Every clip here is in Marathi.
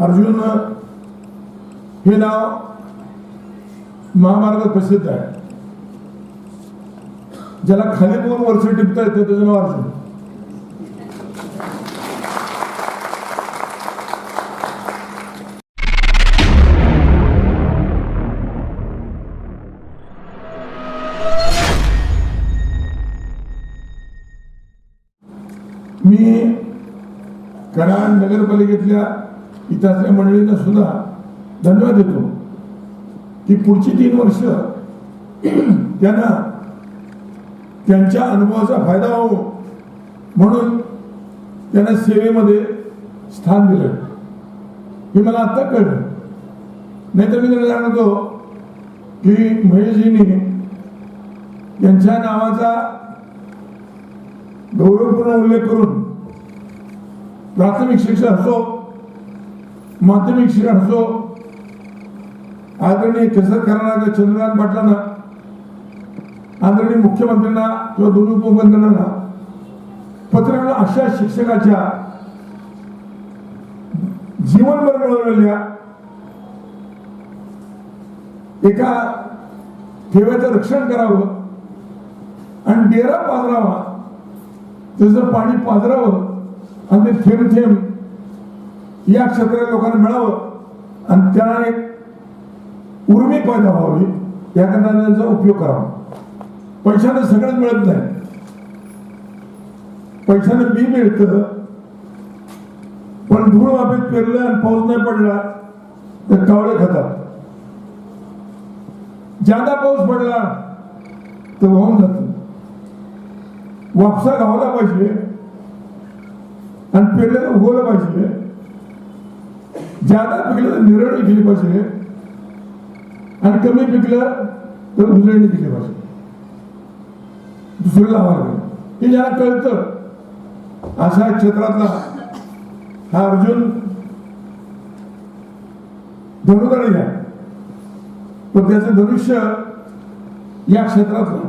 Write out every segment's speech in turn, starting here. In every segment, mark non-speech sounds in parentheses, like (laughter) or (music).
अर्जुन हे नाव महामार्गात प्रसिद्ध आहे ज्याला खाली दोन वर्ष टिपता येते त्याचं नाव अर्जुन मी कराड नगरपालिकेतल्या इथल्या मंडळींना सुद्धा धन्यवाद देतो. की पुढची तीन वर्ष (clears throat) त्यांना त्यांच्या अनुभवाचा फायदा व्हावो म्हणून त्यांना सेवेमध्ये स्थान दिलं. हे मला आत्ता कळलं. नाहीतर मी त्यांना सांगतो की महेशजींनी यांच्या नावाचा गौरवपूर्ण उल्लेख करून प्राथमिक शिक्षण असो माध्यमिक शिक्षण असो आदरणीय केसर करणाऱ्या चंद्रकांत पाटलांना आदरणीय मुख्यमंत्र्यांना किंवा दोन्ही उपमुख्यमंत्र्यांना पत्र अशा शिक्षकाच्या जीवनभर मिळवलेल्या एका ठेव्याचं रक्षण करावं आणि डेरा पाजरावा त्याचं पाणी पाजरावं आणि ते थेंब थेंब या क्षेत्रात लोकांना मिळावं. आणि त्यांना एक उर्मी पैदा व्हावी याकरता त्यांचा उपयोग करावा. पैशानं सगळं मिळत नाही. पैशानं बी मिळतं पण धूळ वाफेत पेरलं आणि पाऊस नाही पडला तर कावळे खातात. ज्यादा पाऊस पडला तर वाहून जातं. वापसा गावला पाहिजे आणि पेरलेलं उगवलं पाहिजे ज्यादा पिकलं तर निरळी केली पाहिजे आणि कमी पिकलं तर उजळणी केली पाहिजे दुसरं लावायला पाहिजे हे ज्याला कळतं अशा क्षेत्रातला हा अर्जुन धनुकडे आहे पण त्याचं धनुष्य या क्षेत्रातलं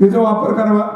त्याचा वापर करावा